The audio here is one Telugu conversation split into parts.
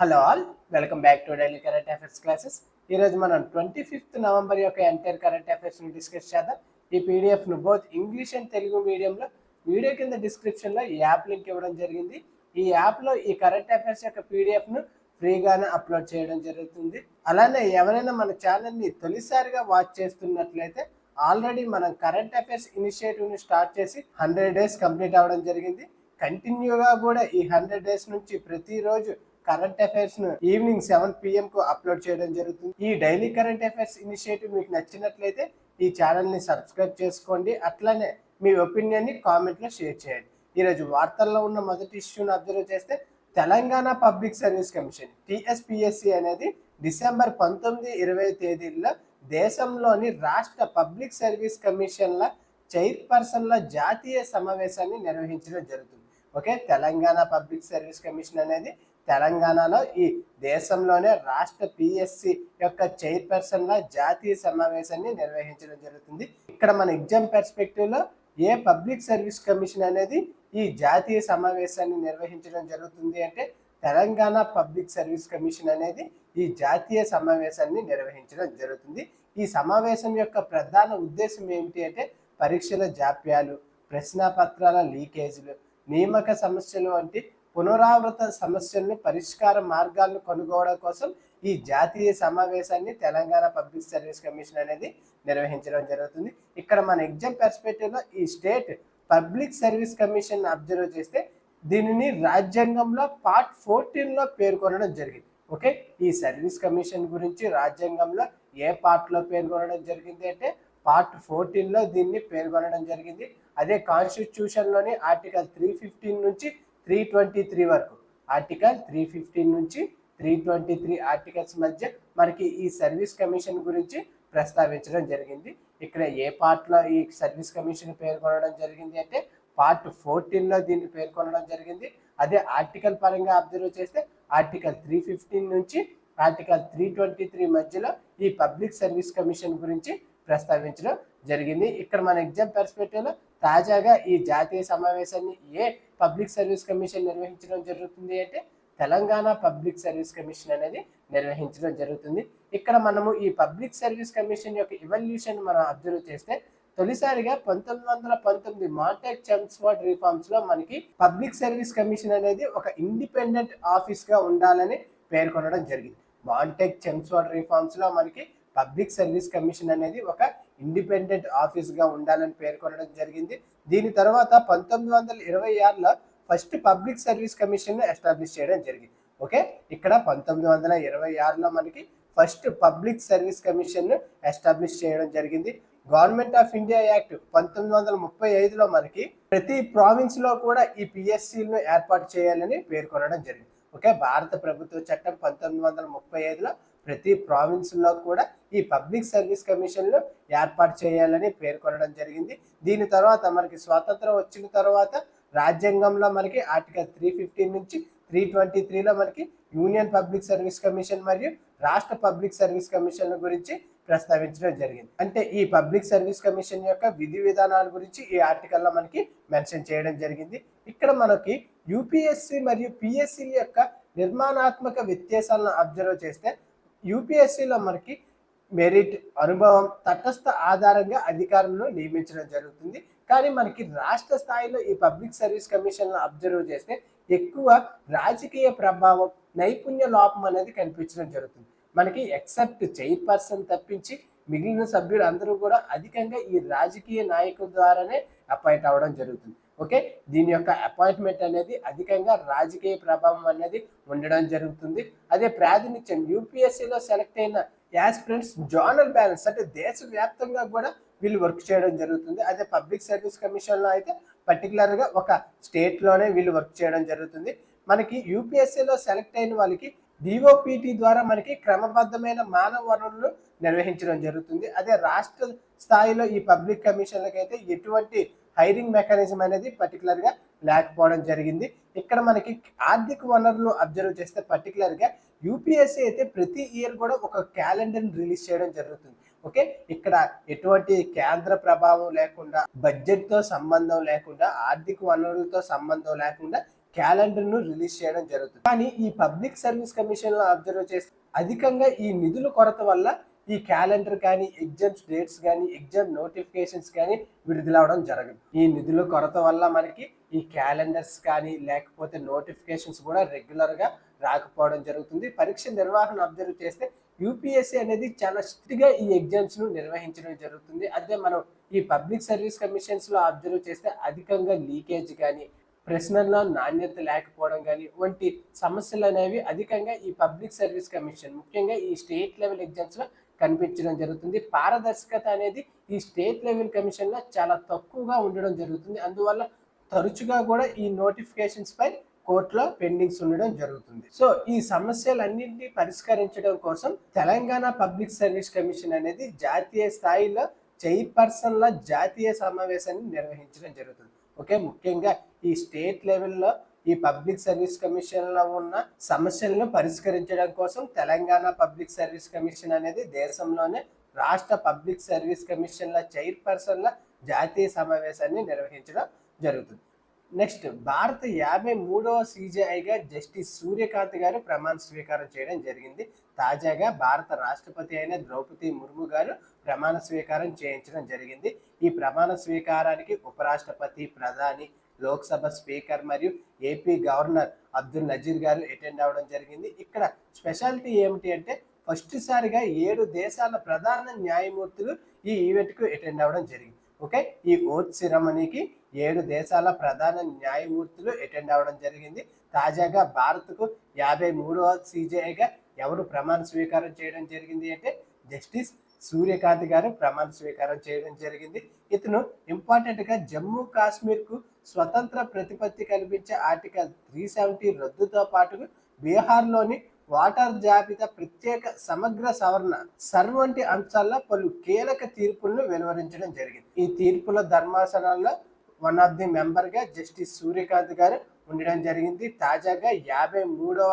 Hello all welcome back to daily current affairs classes. ఈరోజు మనం ట్వంటీ ఫిఫ్త్ నవంబర్ యొక్క ఎంటైర్ కరెంట్ అఫైర్స్ని డిస్కస్ చేద్దాం. ఈ పీడిఎఫ్ను బోత్ ఇంగ్లీష్ అండ్ తెలుగు మీడియంలో వీడియో కింద డిస్క్రిప్షన్లో ఈ యాప్ లింక్ ఇవ్వడం జరిగింది. ఈ యాప్లో ఈ కరెంట్ అఫైర్స్ యొక్క పీడిఎఫ్ను ఫ్రీగానే అప్లోడ్ చేయడం జరుగుతుంది. అలానే ఎవరైనా మన ఛానల్ని తొలిసారిగా వాచ్ చేస్తున్నట్లయితే ఆల్రెడీ మనం కరెంట్ అఫైర్స్ ఇనిషియేటివ్ని స్టార్ట్ చేసి హండ్రెడ్ డేస్ కంప్లీట్ అవ్వడం జరిగింది. కంటిన్యూగా కూడా ఈ హండ్రెడ్ డేస్ నుంచి ప్రతిరోజు కరెంట్ అఫైర్స్ను ఈవినింగ్ సెవెన్ పిఎం కు అప్లోడ్ చేయడం జరుగుతుంది. ఈ డైలీ కరెంట్ అఫైర్స్ ఇనిషియేటివ్ మీకు నచ్చినట్లయితే ఈ ఛానల్ని సబ్స్క్రైబ్ చేసుకోండి. అట్లనే మీ ఒపీనియన్ని కామెంట్లో షేర్ చేయండి. ఈరోజు వార్తల్లో ఉన్న మొదటి ఇష్యూని అబ్జర్వ్ చేస్తే Telangana public service commission T S P S C అనేది డిసెంబర్ పంతొమ్మిది ఇరవై తేదీల్లో దేశంలోని రాష్ట్ర పబ్లిక్ సర్వీస్ కమిషన్ల చైర్పర్సన్ల జాతీయ సమావేశాన్ని నిర్వహించడం జరుగుతుంది. Okay? Telangana public service commission అనేది తెలంగాణలో ఈ దేశంలోనే రాష్ట్ర పిఎస్సి యొక్క చైర్పర్సన్ల జాతీయ సమావేశాన్ని నిర్వహించడం జరుగుతుంది. ఇక్కడ మన ఎగ్జామ్ పర్స్పెక్టివ్లో ఏ పబ్లిక్ సర్వీస్ కమిషన్ అనేది ఈ జాతీయ సమావేశాన్ని నిర్వహించడం జరుగుతుంది అంటే తెలంగాణ పబ్లిక్ సర్వీస్ కమిషన్ అనేది ఈ జాతీయ సమావేశాన్ని నిర్వహించడం జరుగుతుంది. ఈ సమావేశం యొక్క ప్రధాన ఉద్దేశం ఏమిటి అంటే పరీక్షల జాప్యాలు ప్రశ్నపత్రాల లీకేజీలు నియామక సమస్యలు వంటి పునరావృత సమస్యలను పరిష్కార మార్గాలను కనుగోవడం కోసం ఈ జాతీయ సమావేశాన్ని తెలంగాణ పబ్లిక్ సర్వీస్ కమిషన్ అనేది నిర్వహించడం జరుగుతుంది. ఇక్కడ మన ఎగ్జామ్ పర్స్పెక్టివ్లో ఈ state public service commission observe చేస్తే దీనిని రాజ్యాంగంలో పార్ట్ ఫోర్టీన్లో పేర్కొనడం జరిగింది. ఓకే? ఈ సర్వీస్ కమిషన్ గురించి రాజ్యాంగంలో ఏ పార్ట్లో పేర్కొనడం జరిగింది అంటే పార్ట్ ఫోర్టీన్లో దీన్ని పేర్కొనడం జరిగింది. అదే కాన్స్టిట్యూషన్లోని ఆర్టికల్ త్రీ ఫిఫ్టీన్ నుంచి త్రీ ట్వంటీ త్రీ వరకు. ఆర్టికల్ త్రీ ఫిఫ్టీన్ నుంచి త్రీ ట్వంటీ త్రీ ఆర్టికల్స్ మధ్య మనకి ఈ సర్వీస్ కమిషన్ గురించి ప్రస్తావించడం జరిగింది. ఇక్కడ ఏ పార్ట్లో ఈ సర్వీస్ కమిషన్ పేర్కొనడం జరిగింది అంటే పార్ట్ ఫోర్టీన్లో దీన్ని పేర్కొనడం జరిగింది. అదే ఆర్టికల్ పరంగా అబ్జర్వ్ చేస్తే ఆర్టికల్ త్రీ ఫిఫ్టీన్ నుంచి ఆర్టికల్ త్రీ ట్వంటీ త్రీ మధ్యలో ఈ పబ్లిక్ సర్వీస్ కమిషన్ గురించి ప్రస్తావించడం జరిగింది. ఇక్కడ మన ఎగ్జామ్ పర్స్పెక్టివ్లో తాజాగా ఈ జాతీయ సమావేశాన్ని ఏ పబ్లిక్ సర్వీస్ కమిషన్ నిర్వహించడం జరుగుతుంది అంటే తెలంగాణ పబ్లిక్ సర్వీస్ కమిషన్ అనేది నిర్వహించడం జరుగుతుంది. ఇక్కడ మనము ఈ పబ్లిక్ సర్వీస్ కమిషన్ యొక్క ఇవల్యూషన్ మనం అబ్జర్వ్ చేస్తే తొలిసారిగా పంతొమ్మిది వందల పంతొమ్మిది మాంటెక్ చెమ్స్వార్డ్ రిఫార్మ్స్లో మనకి పబ్లిక్ సర్వీస్ కమిషన్ అనేది ఒక ఇండిపెండెంట్ ఆఫీస్గా ఉండాలని పేర్కొనడం జరిగింది. మాంటెక్ చెమ్స్వార్డ్ రిఫార్మ్స్లో మనకి పబ్లిక్ సర్వీస్ కమిషన్ అనేది ఒక ఇండిపెండెంట్ ఆఫీస్గా ఉండాలని పేర్కొనడం జరిగింది. దీని తర్వాత పంతొమ్మిది వందల ఇరవై ఆరులో first public service commission establish చేయడం జరిగింది. ఓకే? ఇక్కడ పంతొమ్మిది వందల ఇరవై ఆరులో మనకి first public service commission establish చేయడం జరిగింది. గవర్నమెంట్ ఆఫ్ ఇండియా యాక్ట్ పంతొమ్మిది వందల ముప్పై ఐదులో మనకి ప్రతి ప్రావిన్స్లో కూడా ఈ పిఎస్సీలను ఏర్పాటు చేయాలని పేర్కొనడం జరిగింది. ఓకే? భారత ప్రభుత్వ చట్టం పంతొమ్మిది వందల ముప్పై ఐదులో ప్రతి ప్రావిన్స్లో కూడా ఈ పబ్లిక్ సర్వీస్ కమిషన్లు ఏర్పాటు చేయాలని పేర్కొనడం జరిగింది. దీని తర్వాత మనకి స్వాతంత్రం వచ్చిన తర్వాత రాజ్యాంగంలో మనకి ఆర్టికల్ త్రీ ఫిఫ్టీన్ నుంచి త్రీ ట్వంటీ త్రీలో మనకి యూనియన్ పబ్లిక్ సర్వీస్ కమిషన్ మరియు రాష్ట్ర పబ్లిక్ సర్వీస్ కమిషన్ల గురించి ప్రస్తావించడం జరిగింది. అంటే ఈ పబ్లిక్ సర్వీస్ కమిషన్ యొక్క విధి విధానాల గురించి ఈ ఆర్టికల్లో మనకి మెన్షన్ చేయడం జరిగింది. ఇక్కడ మనకి యూపీఎస్సి మరియు పిఎస్సి యొక్క నిర్మాణాత్మక వ్యత్యాసాలను అబ్జర్వ్ చేస్తే యూపీఎస్సిలో మనకి మెరిట్ అనుభవం తటస్థ ఆధారంగా అధికారులను నియమించడం జరుగుతుంది. కానీ మనకి రాష్ట్ర స్థాయిలో ఈ పబ్లిక్ సర్వీస్ కమిషన్ను అబ్జర్వ్ చేస్తే ఎక్కువ రాజకీయ ప్రభావం నైపుణ్య లోపం అనేది కనిపించడం జరుగుతుంది. మనకి ఎక్సెప్ట్ చైర్పర్సన్ తప్పించి మిగిలిన సభ్యులు అందరూ కూడా అధికంగా ఈ రాజకీయ నాయకుల ద్వారానే అపాయింట్ అవ్వడం జరుగుతుంది. ఓకే? దీని యొక్క అపాయింట్మెంట్ అనేది అధికంగా రాజకీయ ప్రభావం అనేది ఉండడం జరుగుతుంది. అదే ప్రాతినిధ్యం యూపీఎస్సీలో సెలెక్ట్ అయిన యాస్పిరెంట్స్ జోనల్ బ్యాలెన్స్ అంటే దేశవ్యాప్తంగా కూడా వీళ్ళు వర్క్ చేయడం జరుగుతుంది. అదే పబ్లిక్ సర్వీస్ కమిషన్లో అయితే పర్టికులర్గా ఒక స్టేట్లోనే వీళ్ళు వర్క్ చేయడం జరుగుతుంది. మనకి యూపీఎస్సీలో సెలెక్ట్ అయిన వాళ్ళకి డిఓపిటి ద్వారా మనకి క్రమబద్ధమైన మానవ వనరులు నిర్వహించడం జరుగుతుంది. అదే రాష్ట్ర స్థాయిలో ఈ పబ్లిక్ కమిషన్లకైతే ఎటువంటి హైరింగ్ మెకానిజం అనేది పర్టికులర్గా లేకపోవడం జరిగింది. ఇక్కడ మనకి ఆర్థిక వనరులు అబ్జర్వ్ చేస్తే పర్టికులర్గా యూపీఎస్సీ అయితే ప్రతి ఇయర్ కూడా ఒక క్యాలెండర్ని రిలీజ్ చేయడం జరుగుతుంది. ఓకే ఇక్కడ ఎటువంటి కేంద్ర ప్రభావం లేకుండా బడ్జెట్తో సంబంధం లేకుండా ఆర్థిక వనరులతో సంబంధం లేకుండా క్యాలెండర్ను రిలీజ్ చేయడం జరుగుతుంది. కానీ ఈ పబ్లిక్ సర్వీస్ కమిషన్లో అబ్జర్వ్ చేస్తే అధికంగా ఈ నిధుల కొరత వల్ల ఈ క్యాలెండర్ కానీ ఎగ్జామ్స్ డేట్స్ కానీ ఎగ్జామ్ నోటిఫికేషన్స్ కానీ విడుదలవడం జరగదు. ఈ నిధుల కొరత వల్ల మనకి ఈ క్యాలెండర్స్ కానీ లేకపోతే నోటిఫికేషన్స్ కూడా రెగ్యులర్గా రాకపోవడం జరుగుతుంది. పరీక్ష నిర్వహణ అబ్జర్వ్ చేస్తే యూపీఎస్సీ అనేది చాలా స్ట్రిక్ట్గా ఈ ఎగ్జామ్స్ను నిర్వహించడం జరుగుతుంది. అదే మనం ఈ పబ్లిక్ సర్వీస్ కమిషన్స్లో అబ్జర్వ్ చేస్తే అధికంగా లీకేజ్ కానీ ప్రశ్నల్లో నాణ్యత లేకపోవడం కానీ వంటి సమస్యలు అనేవి అధికంగా ఈ పబ్లిక్ సర్వీస్ కమిషన్ ముఖ్యంగా ఈ స్టేట్ లెవెల్ ఎగ్జామ్స్లో కనిపించడం జరుగుతుంది. పారదర్శకత అనేది ఈ స్టేట్ లెవెల్ కమిషన్లో చాలా తక్కువగా ఉండడం జరుగుతుంది. అందువల్ల తరచుగా కూడా ఈ నోటిఫికేషన్స్ పై కోర్టులో పెండింగ్స్ ఉండడం జరుగుతుంది. సో ఈ సమస్యలన్నింటినీ పరిష్కరించడం కోసం తెలంగాణ పబ్లిక్ సర్వీస్ కమిషన్ అనేది జాతీయ స్థాయిలో చైర్పర్సన్ల జాతీయ సమావేశాన్ని నిర్వహించడం జరుగుతుంది. ఓకే ముఖ్యంగా ఈ స్టేట్ లెవెల్లో ఈ పబ్లిక్ సర్వీస్ కమిషన్లో ఉన్న సమస్యలను పరిష్కరించడం కోసం తెలంగాణ పబ్లిక్ సర్వీస్ కమిషన్ అనేది దేశంలోనే రాష్ట్ర పబ్లిక్ సర్వీస్ కమిషన్ల చైర్పర్సన్ల జాతీయ సమావేశాన్ని నిర్వహించడం జరుగుతుంది. నెక్స్ట్ భారత యాభై మూడవ సిజేఐగా జస్టిస్ సూర్యకాంత్ గారు ప్రమాణ స్వీకారం చేయడం జరిగింది. తాజాగా భారత రాష్ట్రపతి అయిన ద్రౌపది ముర్ము గారు ప్రమాణ స్వీకారం చేయించడం జరిగింది. ఈ ప్రమాణ స్వీకారానికి ఉపరాష్ట్రపతి ప్రధాని లోక్సభ స్పీకర్ మరియు A P governor Abdul Nazeer గారు అటెండ్ అవ్వడం జరిగింది. ఇక్కడ స్పెషాలిటీ ఏమిటి అంటే ఫస్ట్ సారిగా ఏడు దేశాల ప్రధాన న్యాయమూర్తులు ఈ ఈవెంట్కు అటెండ్ అవ్వడం జరిగింది. ఓకే? ఈ ఓత్ సిరమణికి ఏడు దేశాల ప్రధాన న్యాయమూర్తులు అటెండ్ అవ్వడం జరిగింది. తాజాగా భారత్కు యాభై మూడవ సీజేఐగా ఎవరు ప్రమాణ స్వీకారం చేయడం జరిగింది అంటే జస్టిస్ సూర్యకాంత్ గారు ప్రమాణ స్వీకారం చేయడం జరిగింది. ఇతను ఇంపార్టెంట్గా జమ్మూ కాశ్మీర్కు స్వతంత్ర ప్రతిపత్తి కల్పించే ఆర్టికల్ త్రీ సెవెంటీ రద్దుతో పాటు బీహార్లోని వాటర్ జాబితా ప్రత్యేక సమగ్ర సవరణ సర్ వంటి అంశాల్లో పలు కీలక తీర్పులను వెలువరించడం జరిగింది. ఈ తీర్పుల ధర్మాసనాల్లో వన్ ఆఫ్ ది మెంబర్గా జస్టిస్ సూర్యకాంత్ గారు ఉండడం జరిగింది. తాజాగా యాభై మూడవ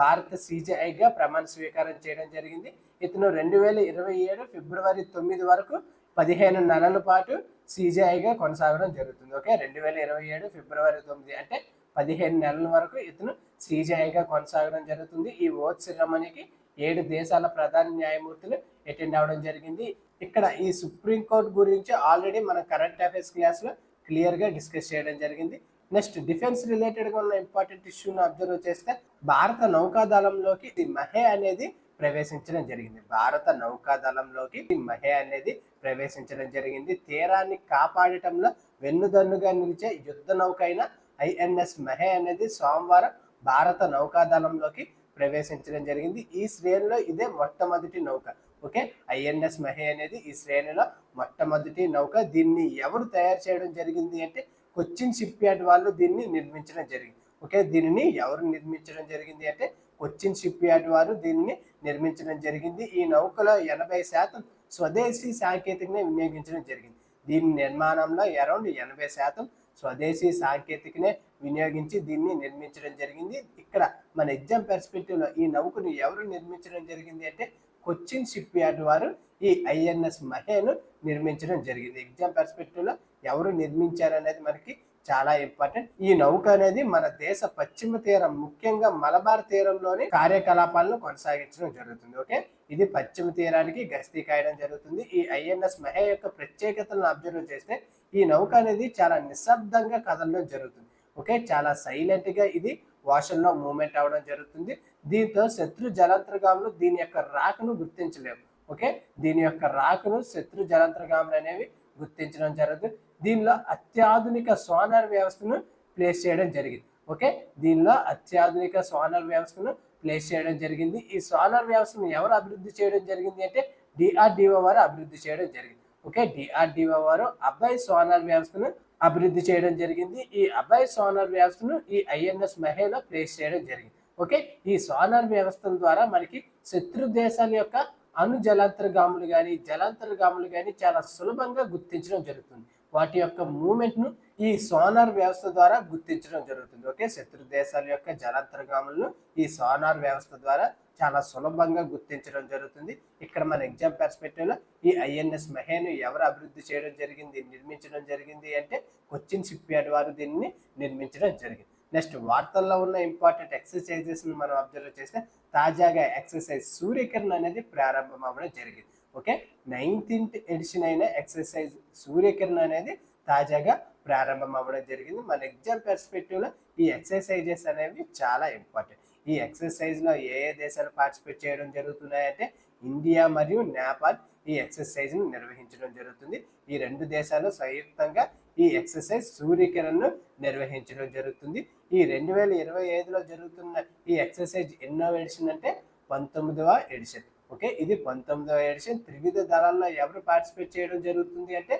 భారత సీజీఐగా ప్రమాణ స్వీకారం చేయడం జరిగింది. ఇతను రెండు వేల ఇరవై ఏడు ఫిబ్రవరి తొమ్మిది వరకు పదిహేను నెలల పాటు సిజిఐగా కొనసాగడం జరుగుతుంది. ఓకే? రెండు వేల ఇరవై ఏడు ఫిబ్రవరి తొమ్మిది అంటే పదిహేను నెలల వరకు ఇతను సిజిఐగా కొనసాగడం జరుగుతుంది. ఈ ఓత్ సెరమనీకి ఏడు దేశాల ప్రధాన న్యాయమూర్తులు అటెండ్ అవ్వడం జరిగింది. ఇక్కడ ఈ సుప్రీంకోర్టు గురించి ఆల్రెడీ మన కరెంట్ అఫైర్స్ క్లాస్లో క్లియర్గా డిస్కస్ చేయడం జరిగింది. నెక్స్ట్ డిఫెన్స్ రిలేటెడ్గా ఉన్న ఇంపార్టెంట్ ఇష్యూను అబ్జర్వ్ చేస్తే భారత నౌకాదళంలోకి ఇది మహే అనేది ప్రవేశించడం జరిగింది. భారత నౌకాదళంలోకి మహే అనేది ప్రవేశించడం జరిగింది. తీరాన్ని కాపాడటంలో వెన్నుదన్నుగా నిలిచే యుద్ధ నౌక అయిన ఐఎన్ఎస్ మహే అనేది సోమవారం భారత నౌకాదళంలోకి ప్రవేశించడం జరిగింది. ఈ శ్రేణిలో ఇదే మొట్టమొదటి నౌక. ఓకే? ఐఎన్ఎస్ మహే అనేది ఈ శ్రేణిలో మొట్టమొదటి నౌక. దీన్ని ఎవరు తయారు చేయడం జరిగింది అంటే కొచ్చిన్ షిప్ యార్డ్ వాళ్ళు దీన్ని నిర్మించడం జరిగింది. ఓకే? దీనిని ఎవరు నిర్మించడం జరిగింది అంటే కొచ్చిన్ షిప్ యార్డ్ వారు దీనిని నిర్మించడం జరిగింది. ఈ నౌకలో ఎనభై శాతం స్వదేశీ సాంకేతికనే వినియోగించడం జరిగింది. దీని నిర్మాణంలో అరౌండ్ ఎనభై శాతం స్వదేశీ సాంకేతికనే వినియోగించి దీన్ని నిర్మించడం జరిగింది. ఇక్కడ మన ఎగ్జామ్ పెర్స్పెక్టివ్లో ఈ నౌకను ఎవరు నిర్మించడం జరిగింది అంటే కొచ్చిన్ షిప్ యార్డ్ వారు ఈ ఐఎన్ఎస్ మహేను నిర్మించడం జరిగింది. ఎగ్జామ్ పెర్స్పెక్టివ్లో ఎవరు నిర్మించారు అనేది మనకి చాలా ఇంపార్టెంట్ ఈ నౌక అనేది మన దేశ పశ్చిమ తీరం ముఖ్యంగా మలబార్ తీరంలోని కార్యకలాపాలను కొనసాగించడం జరుగుతుంది ఓకే? ఇది పశ్చిమ తీరానికి గస్తీ కాయడం జరుగుతుంది. ఈ ఐఎన్ఎస్ మహే యొక్క ప్రత్యేకతలను అబ్జర్వ్ చేస్తే ఈ నౌక అనేది చాలా నిశ్శబ్దంగా కదలడం జరుగుతుంది ఓకే? చాలా సైలెంట్గా ఇది వాషన్లో మూమెంట్ అవడం జరుగుతుంది. దీంతో శత్రు జలంతర్గాములు దీని యొక్క రాకను గుర్తించలేవు ఓకే? దీని యొక్క రాకను శత్రు జలంతర్గాములు అనేవి గుర్తించడం జరుగుతుంది. దీనిలో అత్యాధునిక సోనార్ వ్యవస్థను ప్లేస్ చేయడం జరిగింది. ఓకే? దీనిలో అత్యాధునిక సోనార్ వ్యవస్థను ప్లేస్ చేయడం జరిగింది. ఈ సోనార్ వ్యవస్థను ఎవరు అభివృద్ధి చేయడం జరిగింది అంటే డిఆర్డిఓ వారు అభివృద్ధి చేయడం జరిగింది. ఓకే? డిఆర్డిఓ వారు అబ్బాయి సోనార్ వ్యవస్థను అభివృద్ధి చేయడం జరిగింది. ఈ అబ్బాయి సోనార్ వ్యవస్థను ఈ ఐఎన్ఎస్ మహేలో ప్లేస్ చేయడం జరిగింది. ఓకే? ఈ సోనార్ వ్యవస్థల ద్వారా మనకి శత్రు దేశాల యొక్క అణు జలాంతర్గాములు కానీ జలాంతర్గాములు కానీ చాలా సులభంగా గుర్తించడం జరుగుతుంది. వాటి యొక్క మూమెంట్ను ఈ సోనార్ వ్యవస్థ ద్వారా గుర్తించడం జరుగుతుంది. ఓకే? శత్రు దేశాల యొక్క జలాంతర్గాములను ఈ సోనార్ వ్యవస్థ ద్వారా చాలా సులభంగా గుర్తించడం జరుగుతుంది. ఇక్కడ మన ఎగ్జామ్ పర్స్పెక్టివ్లో ఈ ఐఎన్ఎస్ మహేను ఎవరు అభివృద్ధి చేయడం జరిగింది నిర్మించడం జరిగింది అంటే కొచ్చిన్ షిప్ యార్డ్ వారు దీన్ని నిర్మించడం జరిగింది. నెక్స్ట్ వార్తల్లో ఉన్న ఇంపార్టెంట్ ఎక్సర్సైజెస్ని మనం అబ్జర్వ్ చేస్తే తాజాగా ఎక్సర్సైజ్ సూర్యకిరణ్ అనేది ప్రారంభం అవ్వడం జరిగింది. ఓకే? నైన్టీన్త్ ఎడిషన్ అయిన ఎక్సర్సైజ్ సూర్యకిరణ్ అనేది తాజాగా ప్రారంభం అవ్వడం జరిగింది. మన ఎగ్జామ్ పెర్స్పెక్టివ్లో ఈ ఎక్సర్సైజెస్ అనేవి చాలా ఇంపార్టెంట్ ఈ ఎక్సర్సైజ్లో ఏ ఏ దేశాలు పార్టిసిపేట్ చేయడం జరుగుతున్నాయంటే ఇండియా మరియు నేపాల్ ఈ ఎక్సర్సైజ్ను నిర్వహించడం జరుగుతుంది. ఈ రెండు దేశాలు సంయుక్తంగా ఈ ఎక్సర్సైజ్ సూర్యకిరణ్ను నిర్వహించడం జరుగుతుంది. ఈ రెండు వేల ఇరవై ఐదులో జరుగుతున్న ఈ ఎక్సర్సైజ్ ఎన్నో ఎడిషన్ అంటే పంతొమ్మిదవ ఎడిషన్. ఓకే? ఇది పంతొమ్మిదవ ఎడిషన్. త్రివిధ దళాల్లో ఎవరు పార్టిసిపేట్ చేయడం జరుగుతుంది అంటే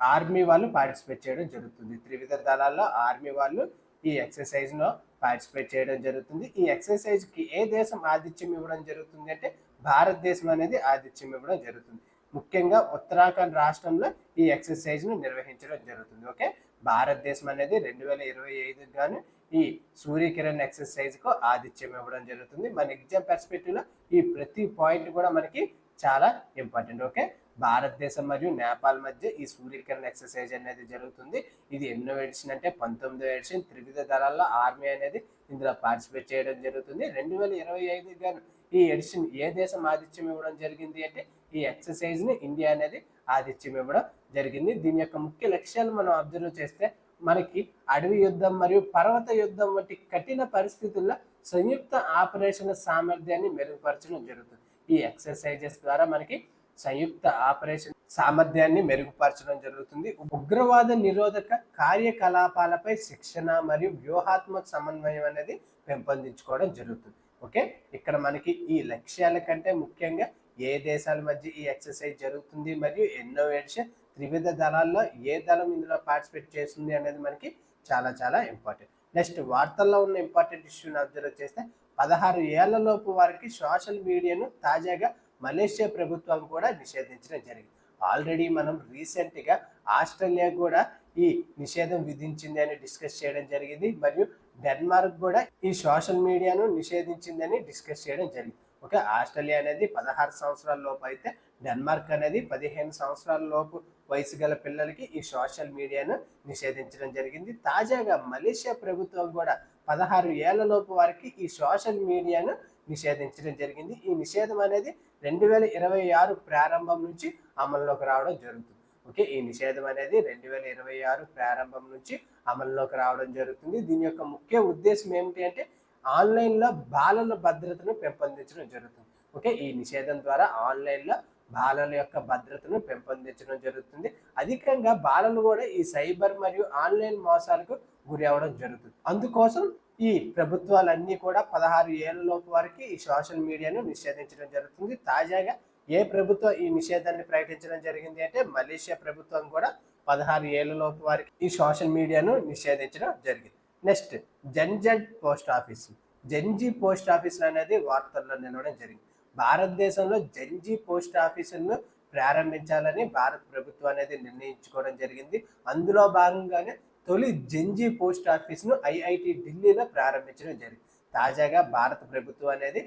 ఆర్మీ వాళ్ళు పార్టిసిపేట్ చేయడం జరుగుతుంది. త్రివిధ దళాల్లో ఆర్మీ వాళ్ళు ఈ ఎక్సర్సైజ్లో పార్టిసిపేట్ చేయడం జరుగుతుంది. ఈ ఎక్సర్సైజ్కి ఏ దేశం ఆతిథ్యం ఇవ్వడం జరుగుతుంది అంటే భారతదేశం అనేది ఆతిథ్యం ఇవ్వడం జరుగుతుంది. ముఖ్యంగా ఉత్తరాఖండ్ రాష్ట్రంలో ఈ ఎక్సర్సైజ్ను నిర్వహించడం జరుగుతుంది. ఓకే? భారతదేశం అనేది రెండు వేల ఇరవై ఐదు గాను ఈ సూర్యకిరణ్ ఎక్సర్సైజ్కు ఆధిత్యం ఇవ్వడం జరుగుతుంది. మన ఎగ్జామ్ పర్స్పెక్టివ్లో ఈ ప్రతి పాయింట్ కూడా మనకి చాలా ఇంపార్టెంట్ ఓకే భారతదేశం మరియు నేపాల్ మధ్య ఈ సూర్యకిరణ్ ఎక్సర్సైజ్ అనేది జరుగుతుంది. ఇది ఎన్నో ఎడిషన్ అంటే పంతొమ్మిదో ఎడిషన్ త్రివిధ దళాల్లో ఆర్మీ అనేది ఇందులో పార్టిసిపేట్ చేయడం జరుగుతుంది. రెండు వేల ఇరవై ఐదు గాను ఈ ఎడిషన్ ఏ దేశం ఆతిథ్యం ఇవ్వడం జరిగింది అంటే ఈ ఎక్సర్సైజ్ని ఇండియా అనేది ఆతిథ్యం ఇవ్వడం జరిగింది. దీని యొక్క ముఖ్య లక్ష్యాలు మనం అబ్జర్వ్ చేస్తే మనకి అడవి యుద్ధం మరియు పర్వత యుద్ధం వంటి కఠిన పరిస్థితుల్లో సంయుక్త ఆపరేషన్ సామర్థ్యాన్ని మెరుగుపరచడం జరుగుతుంది. ఈ ఎక్సర్సైజెస్ ద్వారా మనకి సంయుక్త ఆపరేషన్ సామర్థ్యాన్ని మెరుగుపరచడం జరుగుతుంది. ఉగ్రవాద నిరోధక కార్యకలాపాలపై శిక్షణ మరియు వ్యూహాత్మక సమన్వయం అనేది పెంపొందించుకోవడం జరుగుతుంది. ఓకే? ఇక్కడ మనకి ఈ లక్ష్యాల కంటే ముఖ్యంగా ఏ దేశాల మధ్య ఈ ఎక్సర్సైజ్ జరుగుతుంది మరియు ఎన్నో త్రివిధ దళాల్లో ఏ దళం ఇందులో పార్టిసిపేట్ చేస్తుంది అనేది మనకి చాలా చాలా ఇంపార్టెంట్ నెక్స్ట్ వార్తల్లో ఉన్న ఇంపార్టెంట్ ఇష్యూని అబ్జర్వ్ చేస్తే పదహారు ఏళ్ళలోపు వారికి సోషల్ మీడియాను తాజాగా మలేషియా ప్రభుత్వం కూడా నిషేధించడం జరిగింది. ఆల్రెడీ మనం రీసెంట్గా ఆస్ట్రేలియా కూడా ఈ నిషేధం విధించింది అని డిస్కస్ చేయడం జరిగింది. మరియు డెన్మార్క్ కూడా ఈ సోషల్ మీడియాను నిషేధించిందని డిస్కస్ చేయడం జరిగింది. ఓకే ఆస్ట్రేలియా అనేది పదహారు సంవత్సరాల లోపు అయితే డెన్మార్క్ అనేది పదిహేను సంవత్సరాల లోపు వయసు గల పిల్లలకి ఈ సోషల్ మీడియాను నిషేధించడం జరిగింది. తాజాగా మలేషియా ప్రభుత్వం కూడా పదహారు ఏళ్ళ లోపు వారికి ఈ సోషల్ మీడియాను నిషేధించడం జరిగింది. ఈ నిషేధం అనేది రెండు వేల ఇరవై ఆరు ప్రారంభం నుంచి అమల్లోకి రావడం జరుగుతుంది. ఓకే ఈ నిషేధం అనేది రెండు వేల ఇరవై ఆరు ప్రారంభం నుంచి అమల్లోకి రావడం జరుగుతుంది. దీని యొక్క ముఖ్య ఉద్దేశం ఏమిటి అంటే ఆన్లైన్లో బాలల భద్రతను పెంపొందించడం జరుగుతుంది. ఓకే ఈ నిషేధం ద్వారా ఆన్లైన్లో బాలల యొక్క భద్రతను పెంపొందించడం జరుగుతుంది. అధికంగా బాలలు కూడా ఈ సైబర్ మరియు ఆన్లైన్ మోసాలకు గురి అవ్వడం జరుగుతుంది. అందుకోసం ఈ ప్రభుత్వాలన్నీ కూడా పదహారు ఏళ్ళలోపు వారికి ఈ సోషల్ మీడియాను నిషేధించడం జరుగుతుంది. తాజాగా ఏ ప్రభుత్వం ఈ నిషేధాన్ని ప్రకటించడం జరిగింది అంటే మలేషియా ప్రభుత్వం కూడా పదహారు ఏళ్ళలోపు వారికి ఈ సోషల్ మీడియాను నిషేధించడం జరిగింది. Next Gen Z post office. Gen Z post ఆఫీసులు అనేది వార్తల్లో నిలవడం జరిగింది. భారతదేశంలో జంజీ పోస్ట్ ఆఫీసులను ప్రారంభించాలని భారత ప్రభుత్వం అనేది నిర్ణయించుకోవడం జరిగింది. అందులో భాగంగానే తొలి జంజీ పోస్ట్ ఆఫీస్ను ఐఐటి ఢిల్లీలో ప్రారంభించడం జరిగింది. తాజాగా భారత ప్రభుత్వం అనేది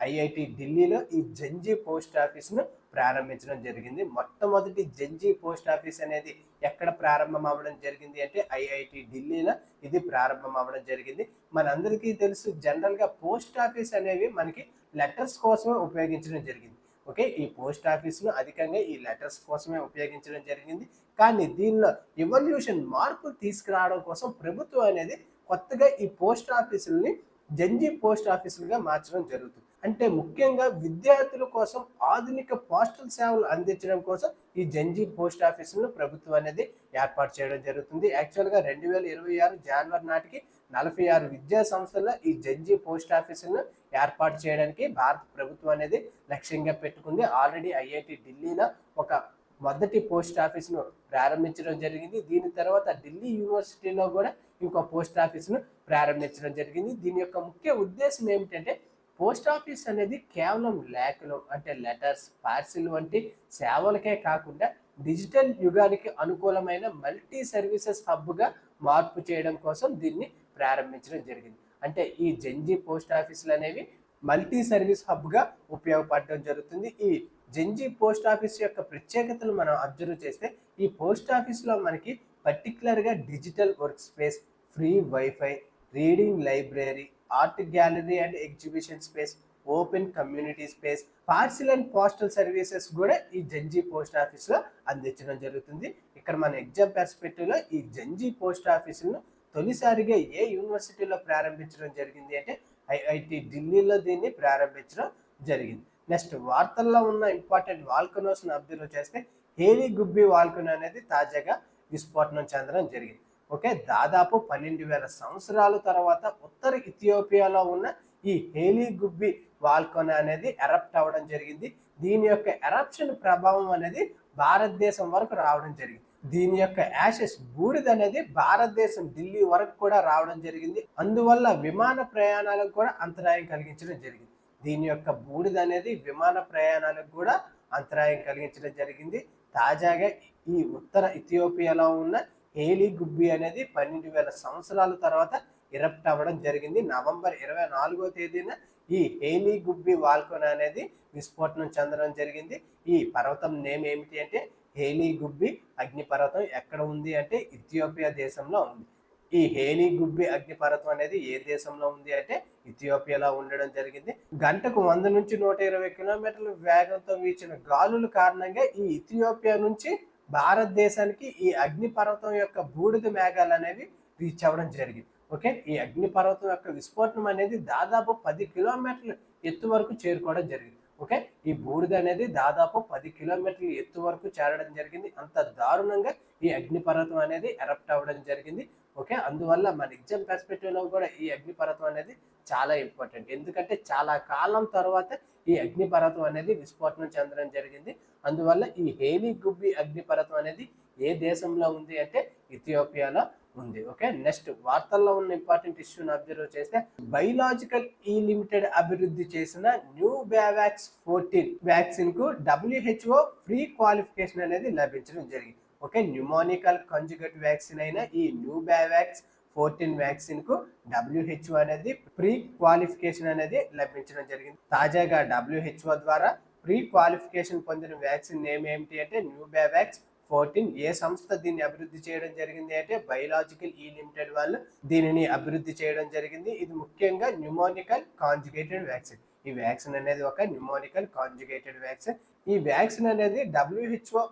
ఐఐటి ఢిల్లీలో ఈ జంజీ పోస్ట్ ఆఫీస్ను ప్రారంభించడం జరిగింది. మొట్టమొదటి జంజీ పోస్ట్ ఆఫీస్ అనేది ఎక్కడ ప్రారంభం అవ్వడం జరిగింది అంటే ఐఐటి ఢిల్లీలో ఇది ప్రారంభం అవ్వడం జరిగింది. మనందరికీ తెలుసు జనరల్గా పోస్ట్ ఆఫీస్ అనేవి మనకి లెటర్స్ కోసమే ఉపయోగించడం జరిగింది. ఓకే? ఈ పోస్ట్ ఆఫీస్ను అధికంగా ఈ లెటర్స్ కోసమే ఉపయోగించడం జరిగింది. కానీ దీనిలో ఎవల్యూషన్ మార్పులు తీసుకురావడం కోసం ప్రభుత్వం అనేది కొత్తగా ఈ పోస్ట్ ఆఫీసుల్ని జంజీ పోస్ట్ ఆఫీసులుగా మార్చడం జరుగుతుంది. అంటే ముఖ్యంగా విద్యార్థుల కోసం ఆధునిక పోస్టల్ సేవలు అందించడం కోసం ఈ జంజీ పోస్ట్ ఆఫీసులను ప్రభుత్వం అనేది ఏర్పాటు చేయడం జరుగుతుంది. యాక్చువల్గా రెండు వేల ఇరవై ఆరు జనవరి నాటికి నలభై ఆరు విద్యా సంస్థల్లో ఈ జడ్జి పోస్ట్ ఆఫీసులను ఏర్పాటు చేయడానికి భారత ప్రభుత్వం అనేది లక్ష్యంగా పెట్టుకుంది. ఆల్రెడీ ఐఐటి ఢిల్లీలో ఒక మొదటి పోస్ట్ ఆఫీస్ను ప్రారంభించడం జరిగింది. దీని తర్వాత ఢిల్లీ యూనివర్సిటీలో కూడా ఇంకో పోస్ట్ ఆఫీస్ను ప్రారంభించడం జరిగింది. దీని యొక్క ముఖ్య ఉద్దేశం ఏమిటంటే పోస్ట్ ఆఫీస్ అనేది కేవలం లేఖలు అంటే లెటర్స్ పార్సిల్ వంటి సేవలకే కాకుండా డిజిటల్ యుగానికి అనుకూలమైన మల్టీ సర్వీసెస్ హబ్గా మార్పు చేయడం కోసం దీన్ని ప్రారంభించడం జరిగింది. అంటే ఈ జంజీ పోస్ట్ ఆఫీసులు అనేవి మల్టీ సర్వీస్ హబ్గా ఉపయోగపడడం జరుగుతుంది. ఈ జంజీ పోస్ట్ ఆఫీస్ యొక్క ప్రత్యేకతలు మనం అబ్జర్వ్ చేస్తే ఈ పోస్ట్ ఆఫీస్లో మనకి పర్టికులర్గా digital work space free WiFi reading library art gallery and exhibition space open community space parcel and postal services కూడా ఈ జంజీ పోస్ట్ ఆఫీస్లో అందించడం జరుగుతుంది. ఇక్కడ మన ఎగ్జామ్ పెర్స్పెక్టివ్లో ఈ జంజీ పోస్ట్ ఆఫీసును తొలిసారిగా ఏ యూనివర్సిటీలో ప్రారంభించడం జరిగింది అంటే ఐఐటి ఢిల్లీలో దీన్ని ప్రారంభించడం జరిగింది. నెక్స్ట్ వార్తల్లో ఉన్న ఇంపార్టెంట్ వాల్కనోస్ను అబ్జర్వ్ చేస్తే హేలీ గుబ్బి వాల్కనో అనేది తాజాగా విస్ఫోటనం చెందడం జరిగింది. ఓకే దాదాపు పన్నెండు వేల సంవత్సరాల తర్వాత ఉత్తర ఇథియోపియాలో ఉన్న ఈ హేలీ గుబ్బి వాల్కనో అనేది ఎరప్ట్ అవ్వడం జరిగింది. దీని యొక్క ఎరప్షన్ ప్రభావం అనేది భారతదేశం వరకు రావడం జరిగింది. దీని యొక్క యాషెస్ బూడిద అనేది భారతదేశం ఢిల్లీ వరకు కూడా రావడం జరిగింది. అందువల్ల విమాన ప్రయాణాలకు కూడా అంతరాయం కలిగించడం జరిగింది. దీని యొక్క బూడిద అనేది విమాన ప్రయాణాలకు కూడా అంతరాయం కలిగించడం జరిగింది. తాజాగా ఈ ఉత్తర ఇథియోపియాలో ఉన్న హేలీ గుబ్బి అనేది పన్నెండు వేల సంవత్సరాల తర్వాత ఇరప్ట్ అవ్వడం జరిగింది. నవంబర్ ఇరవై నాలుగో తేదీన ఈ హేలీ గుబ్బి వాల్కొన అనేది విస్ఫోటనం చెందడం జరిగింది. ఈ పర్వతం నేమ్ ఏమిటి అంటే హేలీ గుబ్బి అగ్నిపర్వతం ఎక్కడ ఉంది అంటే ఇథియోపియా దేశంలో ఉంది. ఈ హేలీ గుబ్బి అగ్నిపర్వతం అనేది ఏ దేశంలో ఉంది అంటే ఇథియోపియాలో ఉండడం జరిగింది. గంటకు వంద నుంచి నూట ఇరవై కిలోమీటర్ల వేగంతో వీచిన గాలుల కారణంగా ఈ ఇథియోపియా నుంచి భారతదేశానికి ఈ అగ్నిపర్వతం యొక్క బూడిద మేఘాలు అనేవి రీచ్ అవ్వడం జరిగింది. ఓకే? ఈ అగ్నిపర్వతం యొక్క విస్ఫోటనం అనేది దాదాపు పది కిలోమీటర్ల ఎత్తు వరకు చేరుకోవడం జరిగింది. ఓకే? ఈ బూడిద అనేది దాదాపు పది కిలోమీటర్ల ఎత్తు వరకు చేరడం జరిగింది. అంత దారుణంగా ఈ అగ్నిపర్వతం అనేది ఎరప్ట్ అవ్వడం జరిగింది. ఓకే? అందువల్ల మన ఎగ్జామ్ పెర్స్పెక్టివ్లో కూడా ఈ అగ్నిపర్వతం అనేది చాలా ఇంపార్టెంట్ ఎందుకంటే చాలా కాలం తర్వాత ఈ అగ్నిపర్వతం అనేది విస్ఫోటనం చెందడం జరిగింది. అందువల్ల ఈ హేలీ గుబ్బి అగ్నిపర్వతం అనేది ఏ దేశంలో ఉంది అంటే ఇథియోపియాలో ఉంది. ఓకే నెక్స్ట్ వార్తల్లో ఉన్న ఇంపార్టెంట్ ఇష్యూని అబ్జర్వ్ చేస్తే బయోలాజికల్ ఈ లిమిటెడ్ అభివృద్ధి చేసిన Pneubevax fourteen వ్యాక్సిన్కు W H O pre qualification అనేది లభించడం జరిగింది. ఓకే న్యూమోనికల్ కంజుగేట్ వ్యాక్సిన్ అయిన ఈ న్యూ బ్యావాక్స్ ఫోర్టీన్ వ్యాక్సిన్కు డబ్ల్యూహెచ్ఓ అనేది ప్రీ క్వాలిఫికేషన్ అనేది లభించడం జరిగింది. తాజాగా డబ్ల్యూహెచ్ఓ ద్వారా ప్రీ క్వాలిఫికేషన్ పొందిన వ్యాక్సిన్ నేమ్ ఏమిటి అంటే న్యూ బ్యావాక్స్ ఫోర్టీన్ ఏ సంస్థ దీన్ని అభివృద్ధి చేయడం జరిగింది అంటే బయలాజికల్ ఈ లిమిటెడ్ వాళ్ళు దీనిని అభివృద్ధి చేయడం జరిగింది. ఇది ముఖ్యంగా న్యూమోనికల్ కాంజుగేటెడ్ వ్యాక్సిన్. ఈ వ్యాక్సిన్ అనేది ఒక న్యూమోనికల్ కాంజుగేటెడ్ వ్యాక్సిన్. ఈ వ్యాక్సిన్ అనేది W H O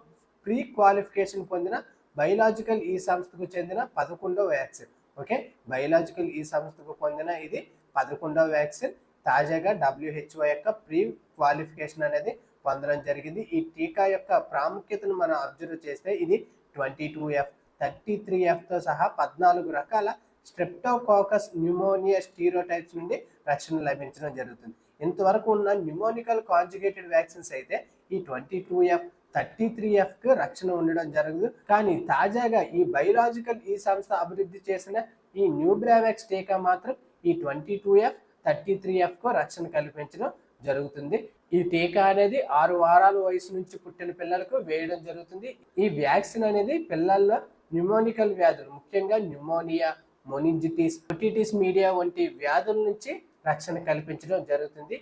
pre qualification పొందిన బయలాజికల్ ఈ సంస్థకు చెందిన పదకొండవ వ్యాక్సిన్. ఓకే? బయలాజికల్ ఈ సంస్థకు పొందిన ఇది పదకొండవ వ్యాక్సిన్. తాజాగా డబ్ల్యూహెచ్ఓ యొక్క ప్రీ క్వాలిఫికేషన్ అనేది పొందడం జరిగింది. ఈ టీకా యొక్క ప్రాముఖ్యతను మనం అబ్జర్వ్ చేస్తే ఇది twenty two F thirty three ఎఫ్తో సహా పద్నాలుగు రకాల స్ట్రెప్టోకాకస్ న్యూమోనియా స్టీరోటైప్స్ నుండి రక్షణ లభించడం జరుగుతుంది. ఇంతవరకు ఉన్న న్యూమోనికల్ కాంజుగేటెడ్ వ్యాక్సిన్స్ అయితే ఈ twenty two F thirty three ఎఫ్కి రక్షణ ఉండడం జరగదు కానీ తాజాగా ఈ బయోలాజికల్ ఈ సంస్థ అభివృద్ధి చేసిన ఈ న్యూబ్రావాక్స్ టీకా మాత్రం ఈ twenty two F thirty three ఎఫ్కు రక్షణ కల్పించడం జరుగుతుంది. ఈ టీకా అనేది ఆరు వారాల వయసు నుంచి పుట్టిన పిల్లలకు వేయడం జరుగుతుంది. ఈ వ్యాక్సిన్ అనేది పిల్లల్లో న్యూమోనికల్ వ్యాధులు ముఖ్యంగా న్యూమోనియా మొనింజిటిస్ ఒటిటిస్ మీడియా వంటి వ్యాధుల నుంచి రక్షణ కల్పించడం జరుగుతుంది.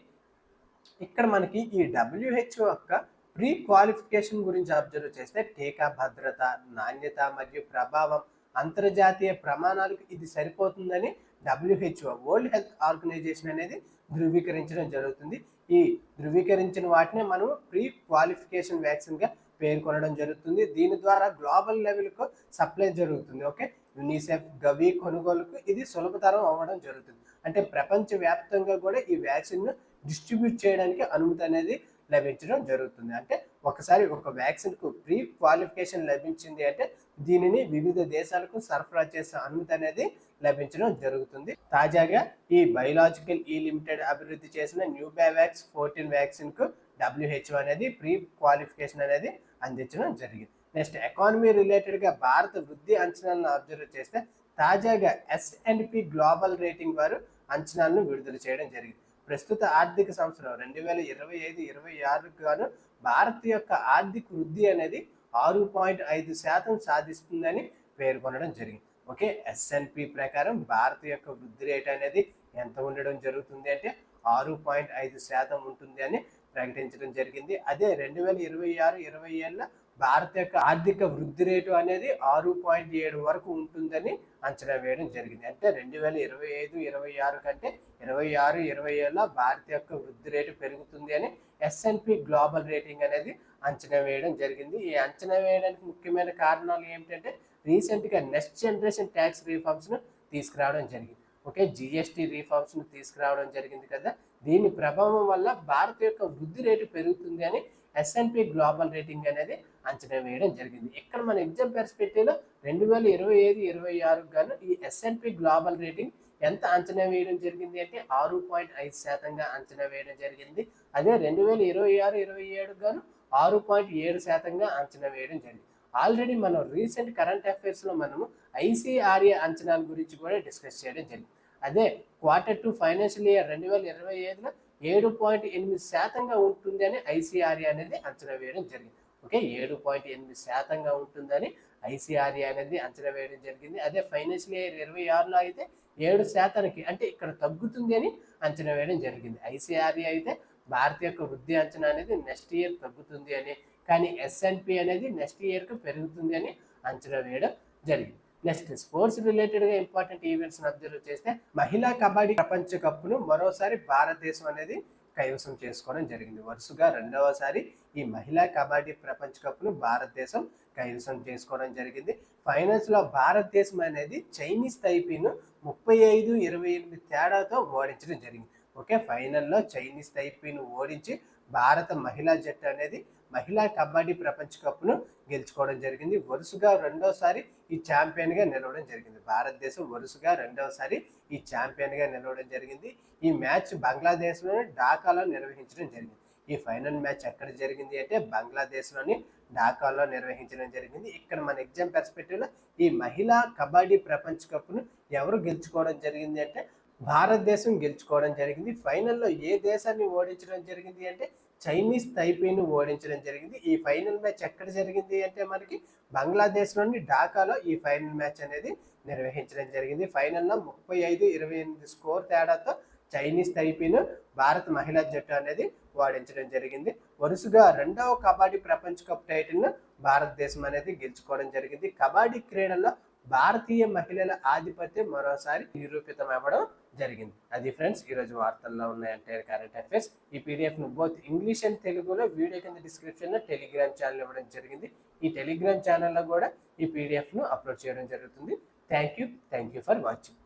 ఇక్కడ మనకి ఈ డబ్ల్యూహెచ్ఓ యొక్క ప్రీ క్వాలిఫికేషన్ గురించి అబ్జర్వ్ చేస్తే టీకా భద్రత నాణ్యత మరియు ప్రభావం అంతర్జాతీయ ప్రమాణాలకు ఇది సరిపోతుందని డబ్ల్యూహెచ్ఓ వరల్డ్ హెల్త్ ఆర్గనైజేషన్ అనేది ధృవీకరించడం జరుగుతుంది. ఈ ధృవీకరించిన వాటిని మనం ప్రీ క్వాలిఫికేషన్ వ్యాక్సిన్గా పేర్కొనడం జరుగుతుంది. దీని ద్వారా గ్లోబల్ లెవెల్కు సప్లై జరుగుతుంది. ఓకే? యునిసెఫ్ గవి కొనుగోలుకు ఇది సులభతరం అవ్వడం జరుగుతుంది. అంటే ప్రపంచ వ్యాప్తంగా కూడా ఈ వ్యాక్సిన్ను డిస్ట్రిబ్యూట్ చేయడానికి అనుమతి అనేది లభించడం జరుగుతుంది. అంటే ఒకసారి ఒక వ్యాక్సిన్కు ప్రీ క్వాలిఫికేషన్ లభించింది అంటే దీనిని వివిధ దేశాలకు సరఫరా చేసే అనుమతి అనేది లభించడం జరుగుతుంది. తాజాగా ఈ బయోలాజికల్ ఈ లిమిటెడ్ అభివృద్ధి చేసిన న్యూ బ్యావాక్స్ ఫోర్టీన్ వ్యాక్సిన్కు డబ్ల్యూహెచ్ఓ అనేది ప్రీ క్వాలిఫికేషన్ అనేది అందించడం జరిగింది. నెక్స్ట్ ఎకానమీ రిలేటెడ్గా భారత వృద్ధి అంచనాలను అబ్జర్వ్ చేస్తే తాజాగా S and P global rating వారు అంచనాలను విడుదల చేయడం జరిగింది. ప్రస్తుత ఆర్థిక సంవత్సరం రెండు వేల ఇరవై ఐదు ఇరవై ఆరుకు గాను భారత్ యొక్క ఆర్థిక వృద్ధి అనేది ఆరు పాయింట్ ఐదు శాతం సాధిస్తుందని పేర్కొనడం జరిగింది. ఓకే ఎస్ఎన్పి ప్రకారం భారత్ యొక్క వృద్ధి రేట్ అనేది ఎంత ఉండడం జరుగుతుంది అంటే ఆరు పాయింట్ ఐదు శాతం ఉంటుంది అని ప్రకటించడం జరిగింది. అదే రెండు వేల ఇరవై ఆరు ఇరవై ఏళ్ళ భారత యొక్క ఆర్థిక వృద్ధి రేటు అనేది ఆరు పాయింట్ ఏడు వరకు ఉంటుందని అంచనా వేయడం జరిగింది. అంటే రెండు వేల ఇరవై ఐదు ఇరవై ఆరు కంటే ఇరవై ఆరు ఇరవై ఏళ్ళ భారత యొక్క వృద్ధి రేటు పెరుగుతుంది అని ఎస్ఎన్పి గ్లోబల్ రేటింగ్ అనేది అంచనా వేయడం జరిగింది. ఈ అంచనా వేయడానికి ముఖ్యమైన కారణాలు ఏమిటంటే రీసెంట్గా నెక్స్ట్ జనరేషన్ ట్యాక్స్ రిఫార్మ్స్ను తీసుకురావడం జరిగింది. ఓకే జిఎస్టీ రిఫార్మ్స్ను తీసుకురావడం జరిగింది కదా. దీని ప్రభావం వల్ల భారత యొక్క వృద్ధి రేటు పెరుగుతుంది అని ఎస్ఎన్పి గ్లోబల్ రేటింగ్ అనేది అంచనా వేయడం జరిగింది. ఇక్కడ మన ఎగ్జామ్ పెర్స్పెక్టివ్లో రెండు వేల ఇరవై ఐదు ఇరవై ఆరుకు గాను ఈ ఎస్ఎన్పి గ్లోబల్ రేటింగ్ ఎంత అంచనా వేయడం జరిగింది అంటే ఆరు పాయింట్ ఐదు శాతంగా అంచనా వేయడం జరిగింది. అదే రెండు వేల ఇరవై ఆరు ఇరవై ఏడు గాను ఆరు పాయింట్ ఏడు శాతంగా అంచనా వేయడం జరిగింది. ఆల్రెడీ మనం రీసెంట్ కరెంట్ అఫైర్స్లో మనము ఐసీఆర్ఏ అంచనాల గురించి కూడా డిస్కస్ చేయడం జరిగింది. అదే క్వార్టర్ టు ఫైనాన్షియల్ ఇయర్ రెండు వేల ఇరవై ఐదులో ఏడు పాయింట్ ఎనిమిది శాతంగా ఉంటుంది అని ఐసీఆర్ఏ అనేది అంచనా వేయడం జరిగింది. ఓకే ఏడు పాయింట్ ఎనిమిది శాతంగా ఉంటుందని ఐసీఆర్ఏ అనేది అంచనా వేయడం జరిగింది. అదే ఫైనాన్షియల్ ఇయర్ ఇరవై ఆరులో అయితే ఏడు శాతానికి అంటే ఇక్కడ తగ్గుతుంది అని అంచనా వేయడం జరిగింది. ఐసీఆర్ఏ అయితే భారత యొక్క వృద్ధి అంచనా అనేది నెక్స్ట్ ఇయర్ తగ్గుతుంది అని కానీ ఎస్ఎన్పి అనేది నెక్స్ట్ ఇయర్కి పెరుగుతుంది అని అంచనా వేయడం జరిగింది. నెక్స్ట్ స్పోర్ట్స్ రిలేటెడ్గా ఇంపార్టెంట్ ఈవెంట్స్ అబ్జర్వ్ చేస్తే మహిళా కబడ్డీ ప్రపంచ కప్ను మరోసారి భారతదేశం అనేది కైవసం చేసుకోవడం జరిగింది. వరుసగా రెండవసారి ఈ మహిళా కబడ్డీ ప్రపంచ కప్ను భారతదేశం కైవసం చేసుకోవడం జరిగింది. ఫైనల్స్లో భారతదేశం అనేది చైనీస్ తైపీను ముప్పై ఐదు ఇరవై ఎనిమిది తేడాతో ఓడించడం జరిగింది. ఓకే ఫైనల్లో చైనీస్ తైపీను ఓడించి భారత మహిళా జట్టు అనేది మహిళా కబడ్డీ ప్రపంచ కప్ను గెలుచుకోవడం జరిగింది. వరుసగా రెండోసారి ఈ ఛాంపియన్గా నిలవడం జరిగింది. భారతదేశం వరుసగా రెండవసారి ఈ ఛాంపియన్గా నిలవడం జరిగింది. ఈ మ్యాచ్ బంగ్లాదేశ్లోని ఢాకాలో నిర్వహించడం జరిగింది. ఈ ఫైనల్ మ్యాచ్ ఎక్కడ జరిగింది అంటే బంగ్లాదేశ్లోని ఢాకాలో నిర్వహించడం జరిగింది. ఇక్కడ మన ఎగ్జామ్ పెర్స్పెక్టివ్లో ఈ మహిళా కబడ్డీ ప్రపంచ కప్ను ఎవరు గెలుచుకోవడం జరిగింది అంటే భారతదేశం గెలుచుకోవడం జరిగింది. ఫైనల్లో ఏ దేశాన్ని ఓడించడం జరిగింది అంటే చైనీస్ తైపేను ఓడించడం జరిగింది. ఈ ఫైనల్ మ్యాచ్ ఎక్కడ జరిగింది అంటే మనకి బంగ్లాదేశ్లోని ఢాకాలో ఈ ఫైనల్ మ్యాచ్ అనేది నిర్వహించడం జరిగింది. ఫైనల్లో ముప్పై ఐదు ఇరవై ఎనిమిది స్కోర్ తేడాతో చైనీస్ తైపీను భారత మహిళా జట్టు అనేది ఓడించడం జరిగింది. వరుసగా రెండవ కబడ్డీ ప్రపంచ కప్ టైటిల్ను భారతదేశం అనేది గెలుచుకోవడం జరిగింది. కబడ్డీ క్రీడల్లో భారతీయ మహిళల ఆధిపత్యం మరోసారి నిరూపితం అవ్వడం జరిగింది. అది ఫ్రెండ్స్ ఈరోజు వార్తల్లో ఉన్న ఎంటైర్ కరెంట్ అఫైర్స్ ఈ పీడిఎఫ్ను బోత్ ఇంగ్లీష్ అండ్ తెలుగులో వీడియో కింద డిస్క్రిప్షన్లో టెలిగ్రామ్ ఛానల్ ఇవ్వడం జరిగింది. ఈ టెలిగ్రామ్ ఛానల్లో కూడా ఈ పీడిఎఫ్ను అప్లోడ్ చేయడం జరుగుతుంది. Thank you thank you for watching